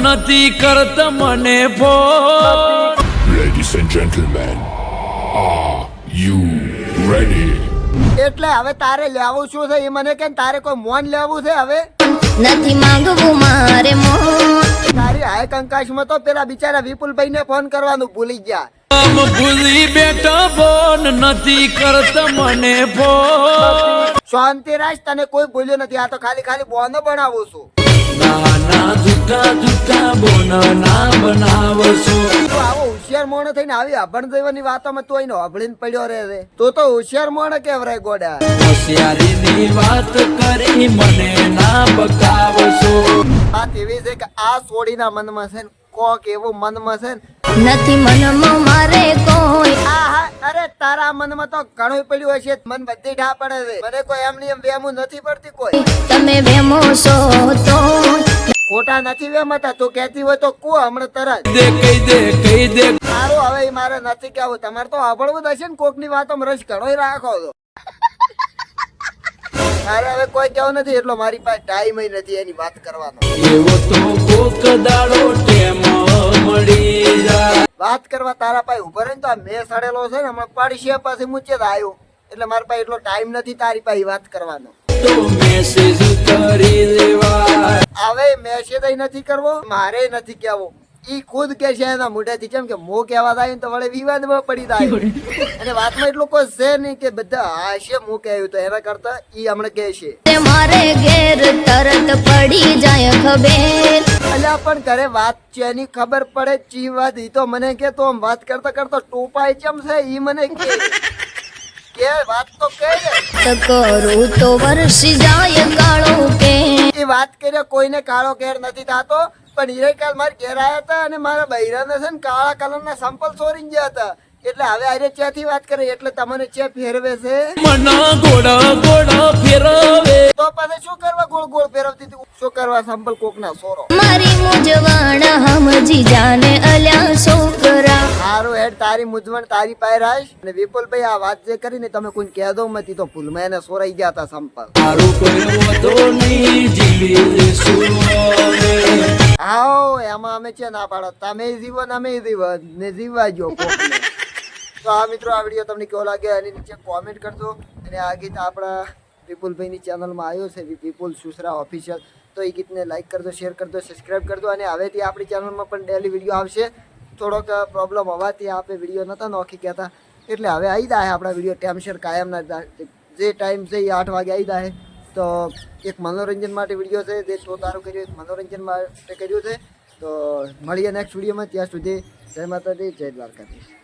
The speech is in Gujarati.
નથી કરતા મને phone. Ladies and gentleman are you ready એટલે હવે તારે લેવું શું છે? એ મને કે તારે કોઈ મોન લેવું છે હવે? નથી માંગવું મારે મોન. તારી હાય કંકાશમાં તો પેલા બિચારા વિપુલભાઈ ને ફોન કરવાનું ભૂલી ગયા. ભૂલી બેઠા ફોન નથી કરતા મને ફોન. શાંતિ રાખ તને કોઈ ભૂલ્યો નથી. આ તો ખાલી ખાલી બોનો બનાવું છું. નાના જૂઠા જૂઠા બોન બનાવશો. આવો હોશિયાર મોણ થઈને આવી અભણ દેવાની વાતોમાં તું એને અભળીને પડ્યો છે તું તો હોશિયાર મોણ કેવરાય ગોડા. હોશિયારીની વાત કરી મને ના બતાવશો. આ તેવી છે કે આ સોડીના મનમાં છે ને કોક એવું મનમાં છે ને નથી મનમાં મારે કોઈ. અરે તારા મનમાં તો ઘણું પડ્યું હશે. મન બધી ઢા પડે છે. મને કોઈ એમની એમ વેમું નથી પડતી કોઈ. તમે વેમો છો તો? ખોટા નથી વેમતા. તું કહેતી હોય તો કો હમણાં તરત. દે કહી દે કહી દે. સારું હવે મારે નથી કેવું તમારે તો સાંભળવું જ હશે ને કોકની વાતોમાં રસ ઘણો રાખો છો. અરે હવે કોઈ કેવું નથી. એટલો મારી પાસે ટાઈમ નથી એની વાત કરવાનો. એવો તો કોક દાડો ટેમ મળી. વાત કરવા તારા પાસે ઊભો રહીને તો આ મેં સડેલો છે ને, હમણાં પડશે પાસે મૂચે જ આવ્યો એટલે મારા પાસે એટલો ટાઈમ નથી તારી પાસે વાત કરવાનો. હવે મેસેજ નથી કરવો, મારે નથી કેવો ઈ ખુદ કે છે એના મોઢેથી, કેમ કે મો કહેવા થાય તો વળે વિવાદમાં પડી જાય. અને વાતમાં એટલું કોઈ છે નહીં કે બધા હાશે મુ કહેવું તો એના કરતા ઈ હમણાં કહે છે. મારે ઘેર તરત પડી જાય ખબર અલ્યા પણ ઘરે વાત છે એની ખબર પડે? ચી વાત ઈ તો મને કે તો વાત કરતા કરતા ટોપાય ચમ છે? ઈ મને કે. કે વાત તો કે કરું તો વરસી જાય કાળો કે એ વાત કર્યા કોઈને કાળો કેર નથી થતો પણ હીરે કાલ મારે ઘેર આવ્યા હતા અને મારા બૈરાને છે ને કાળા કલરના સંપલ ચોરી ગયા હતા. એટલે હવે આજે ચ્યાથી વાત કરે? એટલે તમને ચે ફેરવે છે? મના ગોળા ગોળા ફેરવે. તો પછી શું કરવા ગોળ ગોળ ફેરવતી હતી? શું કરવા? સંપલ કોકના સોરો. મારી મુજવાણા હમજી જાને અલ્યા છોકરા. સારું હેડ તારી મુજવણ તારી પાસે રાખ. અને વિપુલભાઈ આ વાત જે કરીને તમે કોઈ કહે દો મતી તો ભૂલમાં એને સોરાઈ ગયા હતા સંપલ. તારું કોઈ વધો નહીં જીવી લેશું આવો એમાં અમે છે ના પાડો તમે જીવન અમે જીવન ને જીવવા જો તો આ મિત્રો આ વીડિયો તમને કેવો લાગે એની નીચે કોમેન્ટ કરજો. અને આ ગીત આપણા વિપુલભાઈની ચેનલમાં આવ્યો છે વિપુલ સુસરા ઓફિશિયલ તો એ ગીતને લાઈક કરજો શેર કરજો સબસ્ક્રાઈબ કરજો અને હવેથી આપણી ચેનલમાં પણ ડેલી વીડિયો આવશે. થોડોક પ્રોબ્લેમ હોવાથી આપણે વીડિયો નહોતા નોખી કહેતા. એટલે હવે આવી જાય આપણા વીડિયો ટાઈમસર કાયમના જા- જે ટાઈમ છે એ આઠ વાગે આવી જાય તો એક મનોરંજન માટે વીડિયો છે, જે તો તારું કર્યું મનોરંજન માટે કર્યું છે. તો મળીએ નેક્સ્ટ વિડીયોમાં ત્યાં સુધી જય માતાજી, જય દ્વારકાધીશ.